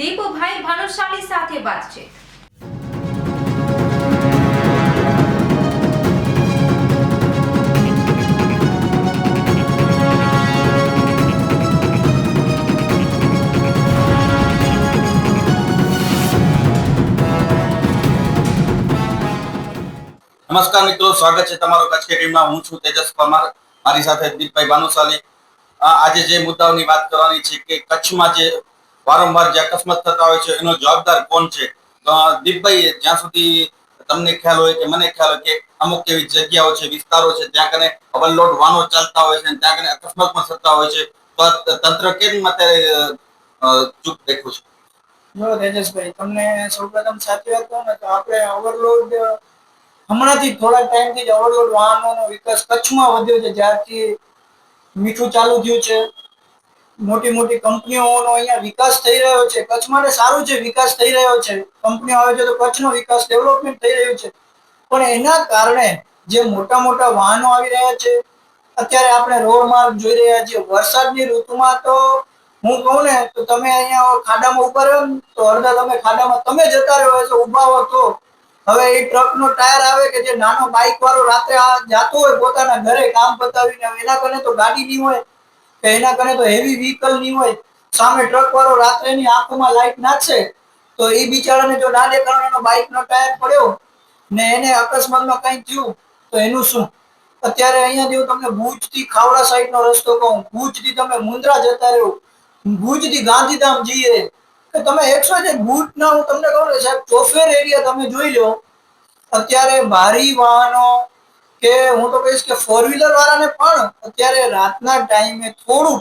દીપભાઈ ભાનુશાલી સાથે વાતચીત. નમસ્કાર મિત્રો, સ્વાગત છે તમારો કચ્છ ટીમમાં હું છું તેજસ પરમાર. મારી સાથે દીપભાઈ ભાનુશાલી. આજે જે મુદ્દાઓની વાત કરવાની છે કે કચ્છમાં જે વારંવાર જે અકસ્માત થતા હોય છે, એનો જવાબદાર કોણ છે? દીપભાઈ જ્યાં સુધી તમને ખ્યાલ હોય કે મને ખ્યાલ હોય કે અમુક એવી જગ્યાઓ છે, વિસ્તારો છે, ત્યાં કને ઓવરલોડ વાહનો ચાલતા હોય છે ત્યાં કને અકસ્માત પણ થતા હોય છે, તો તંત્ર કેમ અત્યારે ચૂપ બેઠું છે? જો તેજસભાઈ, તમને સૌપ્રથમ સાચી વાત કહું ને, તો આપણે ઓવરલોડ હમણાંથી થોડા ટાઈમથી જ ઓવરલોડ વાહનોનો વિકાસ કચ્છમાં વધ્યો છે, જ્યારથી મીઠું ચાલુ થયું છે. મોટી મોટી કંપનીઓનો અહીંયા વિકાસ થઈ રહ્યો છે. કચ્છ માટે સારું છે વિકાસ થઈ રહ્યો છે. કંપનીઓ આવે છે તો કચ્છનો વિકાસ, ડેવલપમેન્ટ થઈ રહ્યું છે. પણ એના કારણે જે મોટા મોટા વાહનો આવી રહ્યા છે, અત્યારે આપણે રોડ માર્ગ જોઈ રહ્યા છીએ. વરસાદની ઋતુમાં તો હું કહું ને, તો તમે અહીંયા ખાડામાં ઊભા રહ્યો ને, તો અડધા તમે ખાડામાં તમે જતા રહ્યો છો ઊભા હો તો. હવે એ ટ્રક નો ટાયર આવે કે જે નાનો બાઇક વાળો રાત્રે જાતો હોય પોતાના ઘરે કામ પતાવીને, એના કને તો ગાડી નહીં હોય. કે એના કને તો હેવી વ્હીકલ નહીં હોય, સામે ટ્રક વાળો રાત્રે ની આંખોમાં લાઈટ નાખશે, તો એ બિચારાને જો ના દેખાડો એનો બાઇક નો ટાયર પડ્યો ને એને અકસ્માતમાં કઈ થયું, તો એનું શું? અત્યારે અહીંયા હું તમને ભુજથી ખાવડા સાઈડ નો રસ્તો કહું ભુજથી તમે મુન્દ્રા જતા રહ્યો ભુજથી ગાંધીધામ જઈએ, કે તમે એકસો જે ભુજ ના હું તમને કહું ને સાહેબ, ચોફેર એરિયા તમે જોઈ લો, અત્યારે ભારી વાહનો કે હું તો કહીશ કે ફોર વ્હીલર વાળાને પણ અત્યારે રાતના ટાઈમે થોડું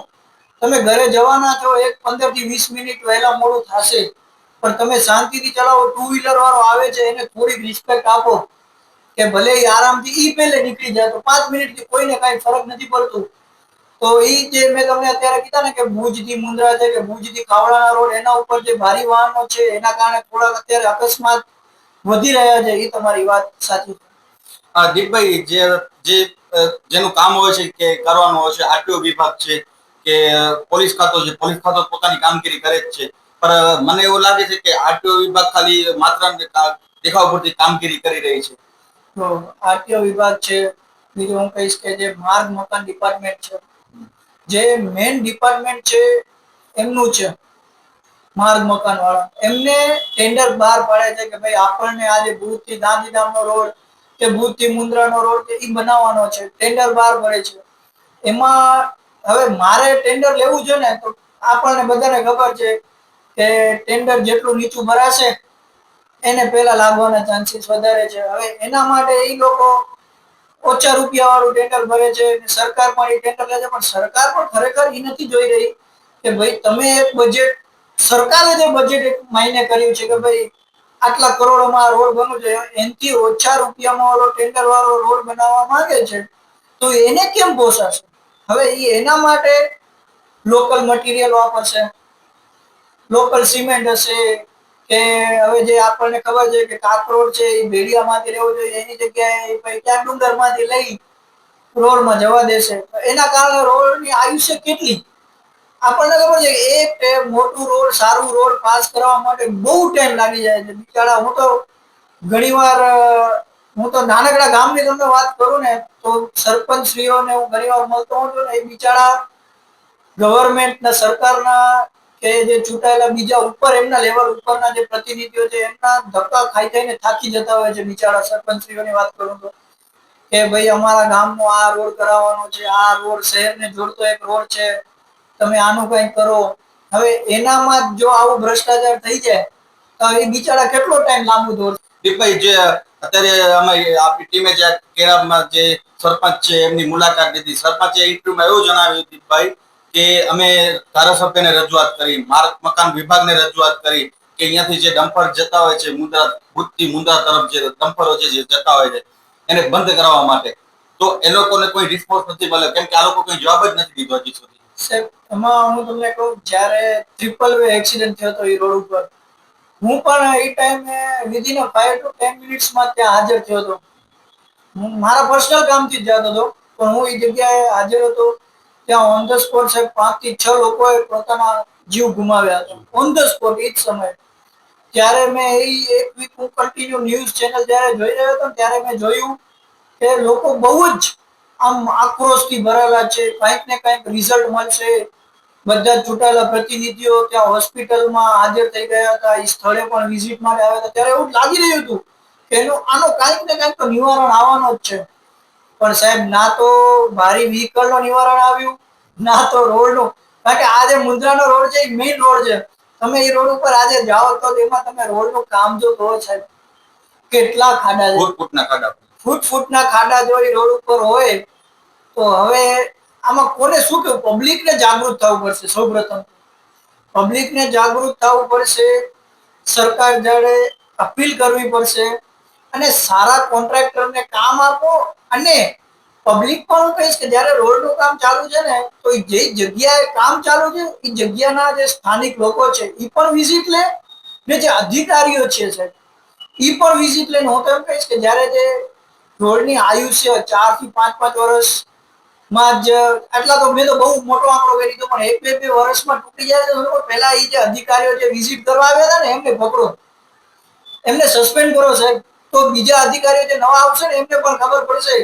તમે ઘરે જવાના છો, એક પંદરથી વીસ મિનિટ વહેલા મોડું થશે. પણ તમે શાંતિથી ચલાવો ટુ વ્હીલર વાળો આવે છે, એને થોડીક રિસ્પેક્ટ આપો કે ભલે એ આરામથી એ પહેલે નીકળી જાય, તો પાંચ મિનિટથી કોઈને કાંઈ ફરક નથી પડતું. તો એ જે મેં તમને અત્યારે કીધા ને કે ભુજથી મુંદ્રા છે, કે ભુજથી ખાવડાના રોડ, એના ઉપર જે ભારી વાહનો છે, એના કારણે થોડાક અત્યારે અકસ્માત વધી રહ્યા છે એ તમારી વાત સાચી છે. દીપભાઈ જે જે જેનું કામ હોય છે કે કરવાનું હોય છે, આરટીઓ વિભાગ છે કે પોલીસ ખાતો છે, પોલીસ ખાતો પોતાની કામગીરી કરે જ છે. પણ મને એવું લાગે છે કે આરટીઓ વિભાગ ખાલી માત્ર દેખાવ પૂરતી કામગીરી કરી રહી છે. તો આરટીઓ વિભાગ છે, બીજું હું કહીશ કે જે માર્ગ મકાન ડિપાર્ટમેન્ટ છે, જે મેઇન ડિપાર્ટમેન્ટ છે, એમનું છે માર્ગ મકાન વાળા એમને ટેન્ડર બહાર પાડે છે કે ભાઈ આપણને આજે ભૂજથી ગાંધીધામનો રોડ કે ભૂતી મુન્દ્રાનો રોડ ઈ બનાવવાનો છે ટેન્ડર બહાર પડે છે. એમાં હવે મારે ટેન્ડર લેવું છે ને, તો આપણને બધાને ખબર છે કે ટેન્ડર જેટલું નીચું ભરાશે, એને પહેલા લાગવાના ચાન્સીસ વધારે છે. હવે એના માટે એ લોકો ઓછા રૂપિયા વાળું ટેન્ડર ભરે છે સરકાર પણ એ ટેન્ડર લે છે, પણ સરકાર પણ ખરેખર એ નથી જોઈ રહી કે ભાઈ તમે એક બજેટ સરકારે જે બજેટ માન્ય કર્યું છે કે ભાઈ આટલા કરોડોમાં આ રોડ બનવું જોઈએ એનાથી ઓછા રૂપિયામાં ઓલો ટેન્ડર વાળો રોડ બનાવવા માંગે છે, તો એને કેમ પોસાશે? હવે એ એના માટે લોકલ મટીરિયલ વાપરશે લોકલ સિમેન્ટ હશે, કે હવે જે આપણને ખબર છે કે કાકરોડ છે એ ભેડિયામાંથી લેવો જોઈએ, એની જગ્યાએ પછી ત્યાં ડુંગરમાંથી લઈ રોડમાં જવા દેશે. એના કારણે રોડની આયુષ્ય કેટલી? આપણને ખબર છે કે એ મોટું રોડ, સારું રોડ પાસ કરવા માટે બહુ ટાઈમ લાગી જાય છે. બિચારા, હું તો ઘણીવાર હું તો નાનકડા ગામની તમને વાત કરું ને, તો સરપંચ શ્રીઓને હું ઘણીવાર મળતો હોઉં છું ને, એ બિચારા ગવર્મેન્ટના સરકારના કે જે ચૂંટાયેલા બીજા ઉપર, એમના લેવલ ઉપરના જે પ્રતિનિધિઓ છે, એમના ધક્કા ખાઈ થઈને થાકી જતા હોય છે બિચારા સરપંચશ્રીઓની વાત કરું તો. કે ભાઈ અમારા ગામનો આ રોડ કરાવવાનો છે, આ રોડ શહેરને જોડતો એક રોડ છે. તમે આનું કંઈક કરો. હવે એનામાં જો આવું ભ્રષ્ટાચાર થઈ જાય, તો એ બિચારા કેટલો ટાઈમ લાંબુ દોરશે દીપભાઈ જે અત્યારે અમે આપણી ટીમે જે કેરામાં જે સરપંચ છે, એમની મુલાકાત લીધી. સરપંચે ઇન્ટરવ્યુમાં એવું જણાવ્યું દીપભાઈ કે અમે ધારાસભ્યને રજૂઆત કરી, માર્ગ મકાન વિભાગને રજૂઆત કરી કે અહીંયાથી જે ડમ્પર જતા હોય છે મુન્દ્રા ભૂતથી મુન્દ્રા તરફ જે ડમ્પરો છે જે જતા હોય છે, એને બંધ કરાવવા માટે. તો એ લોકોને કોઈ રિસ્પોન્સ નથી મળ્યો, કેમ કે આ લોકો કોઈ જવાબ જ નથી દીધો હજી સુધી. સાહેબ, એમાં હું તમને કહું, જ્યારે ટ્રિપલ વે એક્સિડન્ટ થયો હતો એ રોડ ઉપર, હું પણ એ ટાઈમે વિધિન ફાઈવ ટુ ટેન મિનિટ્સમાં ત્યાં હાજર થયો હતો. હું મારા પર્સનલ કામથી જ જતો હતો, પણ હું એ જગ્યાએ હાજર હતો, ત્યાં ઓન ધ સ્પોટ સાહેબ, પાંચથી છ લોકોએ પોતાના જીવ ગુમાવ્યા હતા. ઓન ધ સ્પોટ એ જ સમયે. ત્યારે મેં એ એક વીક હું કન્ટિન્યુ ન્યૂઝ ચેનલ જ્યારે જોઈ રહ્યો હતો ત્યારે મેં જોયું કે લોકો બહુ જ આમ આક્રોશથી ભરેલા છે. કંઈક ને કંઈક રિઝલ્ટ મળશે. બધા ચૂંટાયેલા પ્રતિનિધિઓ ત્યાં હોસ્પિટલમાં હાજર થઈ ગયા હતા. એ સ્થળે પણ વિઝિટ માટે આવ્યા હતા. ત્યારે એવું લાગી રહ્યું હતું કે એનું આનો કાંઈક ને કાંઈક તો નિવારણ આવવાનો જ છે. પણ સાહેબ, ના તો ભારી vehicle નું નિવારણ આવ્યું, ના તો રોડનું. કારણ કે આજે મુન્દ્રાનો રોડ છે એ મેઇન રોડ છે. તમે એ રોડ ઉપર આજે જાઓ તો એમાં તમે રોડનું કામ જો કરો સાહેબ, કેટલા ખાડા છે? ફૂટ ફૂટના ખાડા. ફૂટ ફૂટના ખાડા જો એ રોડ ઉપર હોય, તો હવે આમાં કોને શું કેવું પબ્લિકને જાગૃત થવું પડશે સૌપ્રથમ. પબ્લિકને જાગૃત થવું પડશે, સરકાર જાડે અપીલ કરવી પડશે, અને સારા કોન્ટ્રાક્ટરને કામ આપો, અને પબ્લિક પણ હું કહીશ કે જ્યારે રોડનું કામ ચાલુ છે ને, તો જે જગ્યાએ કામ ચાલુ છે, એ જગ્યાના જે સ્થાનિક લોકો છે, એ પણ વિઝિટ લે, ને જે અધિકારીઓ છે સાહેબ, એ પણ વિઝિટ લઈને હું તો એમ કહીશ કે જ્યારે જે રોડની આયુષ્ય ચારથી પાંચ પાંચ વર્ષમાં જ આટલા તો મેં તો બહુ મોટો આંકડો કરી દીધો, પણ એક બે બે વર્ષમાં તૂટી જાય તો પહેલા એ જે અધિકારીઓ જે વિઝિટ કરવા આવ્યા હતા ને, એમને પકડો. એમને સસ્પેન્ડ કરો, સાહેબ. તો બીજા અધિકારીઓ જે નવા આવશે ને, એમને પણ ખબર પડશે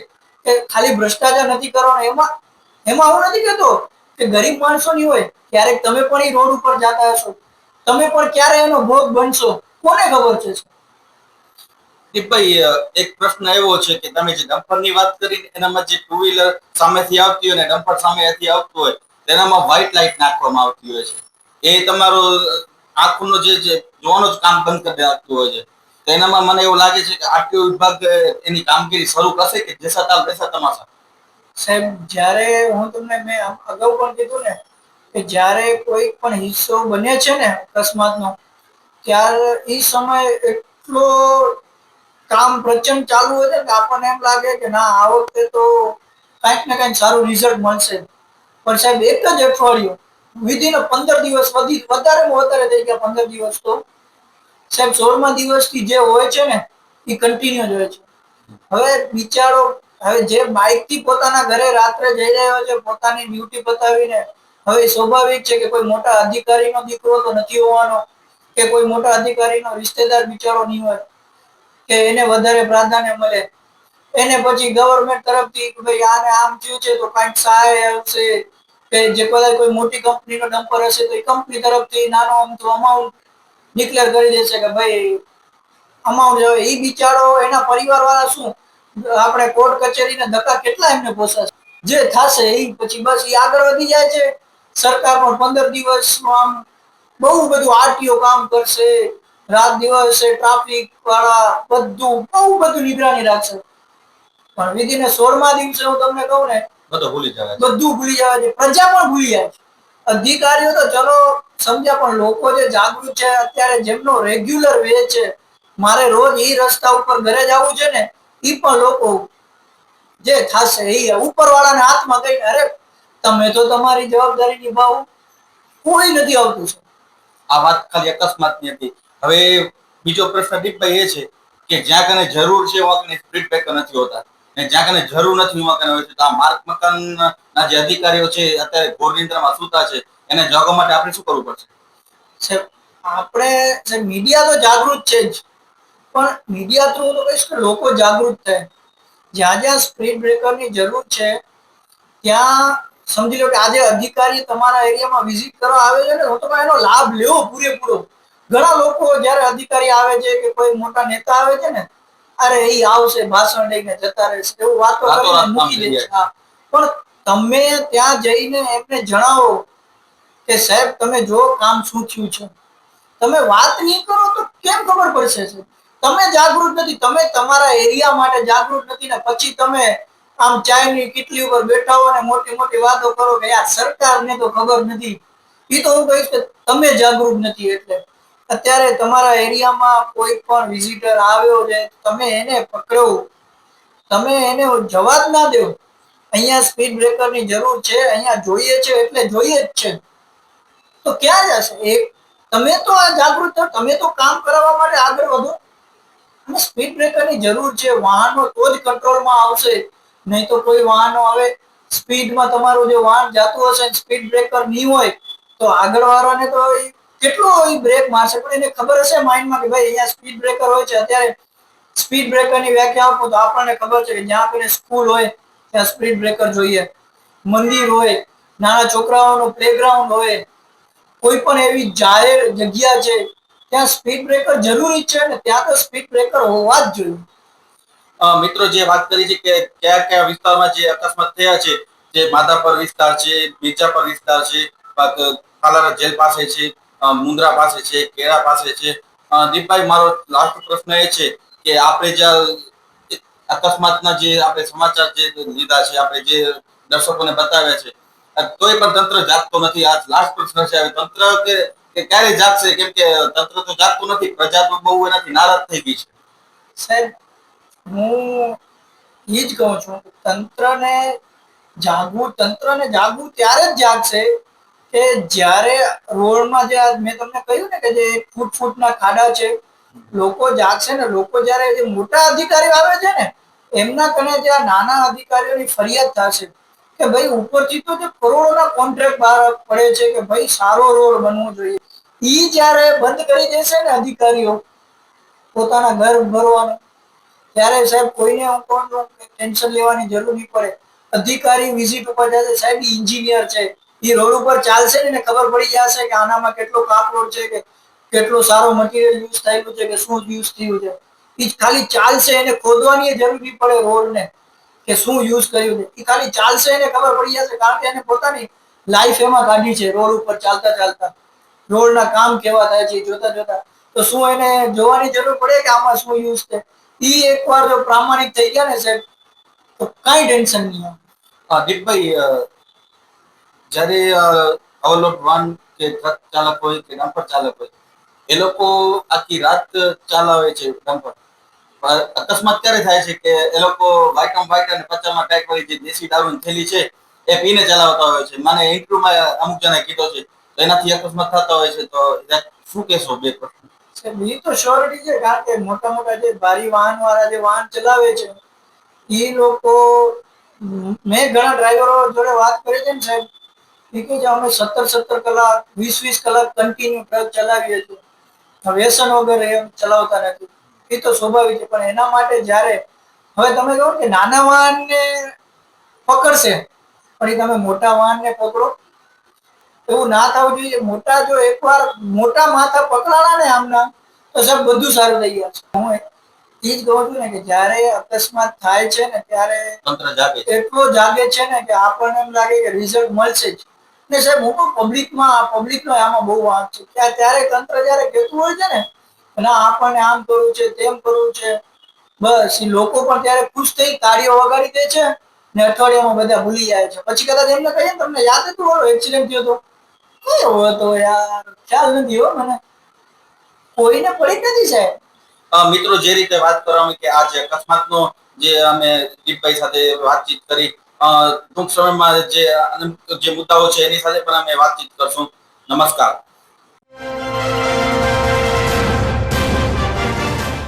કે ખાલી ભ્રષ્ટાચાર નથી કરવાનો. એમાં એમાં હું નથી કહેતો કે ગરીબ માણસો ની હોય, ક્યારેક તમે પણ એ રોડ ઉપર જતા હશો. તમે પણ ક્યારે એનો ભોગ બનશો? કોને ખબર છે દીપભાઈ એક પ્રશ્ન એવો છે કે તમે જે ડમ્પરની વાત કરી એનામાં જે ટુ વ્હીલર સામેથી આવતી હોય ને ડમ્પર સામેથી આવતું હોય, તેનામાં વ્હાઇટ લાઇટ નાખવામાં આવતી હોય છે. એ તમારો આંખનો જે જોવાનું જ કામ બંધ કરી આપતું હોય છે. તેનામાં મને એવું લાગે છે કે આરટીઓ વિભાગ એની કામગીરી શરૂ કરશે કે જેસા તાલ તેસા તમાશા? સાહેબ, જ્યારે હું તમને મેં અગાઉ પણ કીધું ને કે જ્યારે કોઈ પણ હિસ્સો બને છે ને અકસ્માતનો, ત્યારે એ સમય એટલો કામ પ્રચંડ ચાલુ હોય છે કે આપણને એમ લાગે કે ના, આ વખતે તો કાંઈક ને કાંઈક સારું રિઝલ્ટ મળશે. પણ સાહેબ, એક જ અઠવાડિયું, વિધિન પંદર દિવસ વધી, વધારેમાં વધારે થઈ ગયા પંદર દિવસ તો. સાહેબ, સોળમા દિવસથી જે હોય છે ને, એ કન્ટિન્યુ જ હોય છે. હવે બિચારો હવે જે બાઇકથી પોતાના ઘરે રાત્રે જઈ રહ્યો છે, પોતાની ડ્યુટી પતાવીને, હવે સ્વાભાવિક છે કે કોઈ મોટા અધિકારીનો દીકરો તો નથી હોવાનો, કે કોઈ મોટા અધિકારીનો રિશ્તેદાર બિચારો નહીં હોય. કે એને વધારે પ્રાધાન્ય મળે. એને પછી ગવર્મેન્ટ તરફથી કે ભાઈ આને આમ થયું છે તો કાંઈક સહાય આવશે. કે જે કદાચ કોઈ મોટી કંપનીનો ડમ્પર હશે તો એ કંપની તરફથી નાનો અમથો અમાઉન્ટ ડિક્લેર કરી દેશે કે ભાઈ અમાઉન્ટ જો એ બિચારો એના પરિવાર વાળા શું? આપણે કોર્ટ કચેરીને ધક્કા કેટલા એમને પોસાશે? જે થશે એ પછી બસ એ આગળ વધી જાય છે. સરકાર પણ પંદર દિવસમાં બહુ બધું આરટીઓ કામ કરશે. રાત દિવસે ટ્રાફિક વાળા બધું બહુ બધું નિગરાની રાખશે પણ વિધિને સોળમા દિવસે હું તમને કહું ને બધું ભૂલી જવાય. બધું ભૂલી જવા છે પ્રજા પણ ભૂલી જાય છે. અધિકારીઓ તો ચલો સમજ્યા પણ લોકો જે જાગૃત છે અત્યારે જેમનો રેગ્યુલર વે છે મારે રોજ એ રસ્તા ઉપર ઘરે જવું છે ને એ પણ લોકો જે થશે એ ઉપર વાળાને હાથમાં કઈ અરે તમે તો તમારી જવાબદારી નિભાવો કોઈ નથી આવતું છે આ વાત ખાલી અકસ્માતની હતી. હવે બીજો પ્રશ્ન દીપભાઈ એ છે કે જ્યાં કને જરૂર છે એવા કને સ્પીડ બ્રેકર નથી હોતા. ને જ્યાં કને જરૂર નથી એવા કને હોય છે તો આ માર્ગ મકાનના જે અધિકારીઓ છે અત્યારે ઘોર સૂતા છે, એને જાગવા માટે આપણે શું કરવું પડશે? આપણે મીડિયા તો જાગૃત છે જ. પણ મીડિયા થ્રુ તો કહીશ કે લોકો જાગૃત થાય જ્યાં જ્યાં સ્પીડ બ્રેકરની જરૂર છે, ત્યાં સમજી લો કે આજે અધિકારી તમારા એરિયામાં વિઝિટ કરવા આવે છે ને તો એનો લાભ લેવો પૂરેપૂરો. ઘણા લોકો જ્યારે અધિકારી આવે છે કે કોઈ મોટા નેતા આવે છે ને અરે એ આવશે ભાષણ લઈને જતા રહેશે એવું વાતો કરીને મૂકી દે. પણ તમે ત્યાં જઈને એમને જણાવો કે સાહેબ તમે જો કામ શું થયું છે. તમે વાત નહીં કરો તો કેમ ખબર પડશે છે તમે જાગૃત નથી. તમે તમારા એરિયા માટે જાગૃત નથી ને પછી તમે આમ ચાયની કેટલી ઉપર બેઠા હો ને મોટી મોટી વાતો કરો કે યાર સરકારને તો ખબર નથી. એ તો હું કહીશ કે તમે જાગૃત નથી એટલે. અત્યારે તમારા એરિયામાં કોઈ પણ વિઝિટર આવ્યો છે, તમે એને પકડો. તમે એને જવાબ ના દો. અહીંયા સ્પીડ બ્રેકરની જરૂર છે, અહીંયા જોઈએ છે એટલે જોઈએ જ છે. તો ક્યાં જશે? એક તમે તો આ જાગૃત તમે તો કામ કરાવવા માટે આગળ વધો. અને સ્પીડ બ્રેકરની જરૂર છે, વાહનો તો જ કંટ્રોલમાં આવશે. નહીં તો કોઈ વાહનો આવે સ્પીડમાં તમારું જે વાહન જાતું હશે સ્પીડ બ્રેકર નહીં હોય, તો આગળ વાળાને તો કેટલો ઈ બ્રેક મારશે? પણ એને ખબર હશે માઇન્ડમાં કે ભાઈ અહીંયા સ્પીડ બ્રેકર હોય છે, અત્યારે સ્પીડ બ્રેકરની વ્યાખ્યા આપો તો આપણને ખબર છે કે જ્યાં આપણે સ્કૂલ હોય, ત્યાં સ્પીડ બ્રેકર જોઈએ. મંદિર હોય, નાના છોકરાઓનું પ્લેગ્રાઉન્ડ હોય, કોઈ પણ એવી જાહેર જગ્યા છે, ત્યાં સ્પીડ બ્રેકર જરૂરી છે ને ત્યાં તો સ્પીડ બ્રેકર હોવા જ જોઈએ. મિત્રો જે વાત કરી છે કે કયા કયા વિસ્તારમાં જે અકસ્માત થયા છે, જે માધાપર વિસ્તાર છે મિર્જાપર વિસ્તાર છે પાલારા જેલ પાસે છે મુન્દ્રા પાસે છે કેળા પાસે છે. દીપભાઈ, મારો લાસ્ટ પ્રશ્ન એ છે કે આપણે જ્યાં અકસ્માતના જે આપણે સમાચાર જે લીધા છે, આપણે જે દર્શકોને બતાવ્યા છે તોય પણ તંત્ર જાગતો નથી. આ લાસ્ટ પ્રશ્ન છે. હવે તંત્ર કે ક્યારે જાગશે? કેમ કે તંત્ર તો જાગતું નથી. પ્રજા તો બહુ એનાથી નારાજ થઈ ગઈ છે. સાહેબ, હું એ જ કહું છું, તંત્રને જાગવું તંત્રને જાગવું ત્યારે જ જાગશે કે જ્યારે રોડમાં જે મેં તમને કહ્યું ને કે જે ફૂટ ફૂટના ખાડા છે, લોકો જાગશે ને, લોકો જ્યારે જે મોટા અધિકારીઓ આવે છે ને, એમના કને જે આ નાના અધિકારીઓની ફરિયાદ થશે કે ભાઈ ઉપરથી તો જે કરોડોના કોન્ટ્રાક્ટ બહાર પડે છે કે ભાઈ સારો રોડ બનવો જોઈએ. ઈ જ્યારે બંધ કરી દેશે ને અધિકારીઓ પોતાના ઘર ભરવાનું ત્યારે સાહેબ કોઈને કહું ટેન્શન લેવાની જરૂર નહીં પડે. અધિકારી વિઝિટ ઉપર જશે, સાહેબ ઇન્જિનિયર છે. એ રોડ ઉપર ચાલશે ને ખબર પડી જશે કે આનામાં કેટલો કાપરોડ છે કે કેટલો સારો મટીરિયલ યુઝ થયેલું છે કે શું યુઝ થયું છે. એ ખાલી ચાલશે એને ખોદવાની જરૂરી પડે રોડને કે શું યુઝ કર્યું છે. એ ખાલી ચાલશે એને ખબર પડી જશે કારણ કે એને પોતાની લાઈફ એમાં કાઢી છે રોડ ઉપર ચાલતા ચાલતા. રોડના કામ કેવા થાય છે જોતા જોતા. તો શું એને જોવાની જરૂર પડે કે આમાં શું યુઝ છે? એ એકવાર જો પ્રામાણિક થઈ ગયા ને સાહેબ, તો કાંઈ ટેન્શન નહીં હા, દીપભાઈ જ્યારે અવલોક વાહન કે ટ્રક ચાલક હોય કે ડમ્પર ચાલક હોય એ લોકો આખી રાત ચલાવે છે ડમ્પર. અકસ્માત ક્યારે થાય છે કે એ લોકો વાયકમ વાયક અને પચામાં ટાઈપ વાળી જે દેશી દારૂની થેલી છે એ પીને ચલાવતા હોય છે. મને ઇન્ટરવ્યુમાં અમુક જણાએ કીધો છે તો એનાથી અકસ્માત થતા હોય છે તો શું કહેશો બે પ્રશ્ન? સાહેબ, તો શ્યોરિટી છે કારણ કે મોટા મોટા જે ભારી વાહન વાળા જે વાહન ચલાવે છે એ લોકો મેં ઘણા ડ્રાઈવરો જોડે વાત કરી છે ને સાહેબ એ કે અમે સત્તર સત્તર કલાક વીસ વીસ કલાક કન્ટિન્યુ ટ્રક ચલાવીએ છીએ. વ્યસન વગેરે એમ ચલાવતા નથી. એ તો સ્વાભાવિક છે પણ એના માટે જ્યારે હવે તમે કહો કે નાના વાહનને પકડશે પણ એ તમે મોટા વાહનને પકડો. એવું ના થવું જોઈએ. મોટા જો એકવાર મોટા માથા પકડાણા ને આમના તો સાહેબ બધું સારું થઈ ગયા છે. હું એ જ કહું છું ને કે જ્યારે અકસ્માત થાય છે ને ત્યારે એટલો જાગે છે ને કે આપણને એમ લાગે કે રિઝલ્ટ મળશે જ. ને સાહેબ, હું પણ પબ્લિકમાં પબ્લિકનો આમાં બહુ વાંક છે. ત્યાં ત્યારે તંત્ર જયારે કહેતું હોય છે ને ના, આપણને આમ કરવું છે, તેમ કરવું છે, બસ, એ લોકો પણ ત્યારે ખુશ થઈ, તાળીઓ વગાડી દે છે ને અઠવાડિયામાં બધા ભૂલી જાય છે. પછી કદાચ એમને કહીએ તમને યાદ હતું હોય એક્સિડન્ટ થયો હતો? કયો હતો યાર? ખ્યાલ નથી હો મને. કોઈને પડી નથી સાહેબ. મિત્રો, જે રીતે વાત કરવામાં કે આ જે અકસ્માતનો જે અમે દીપભાઈ સાથે વાતચીત કરી ટૂંક સમયમાં જે જે મુદ્દાઓ છે એની સાથે પણ અમે વાતચીત કરશું. નમસ્કાર.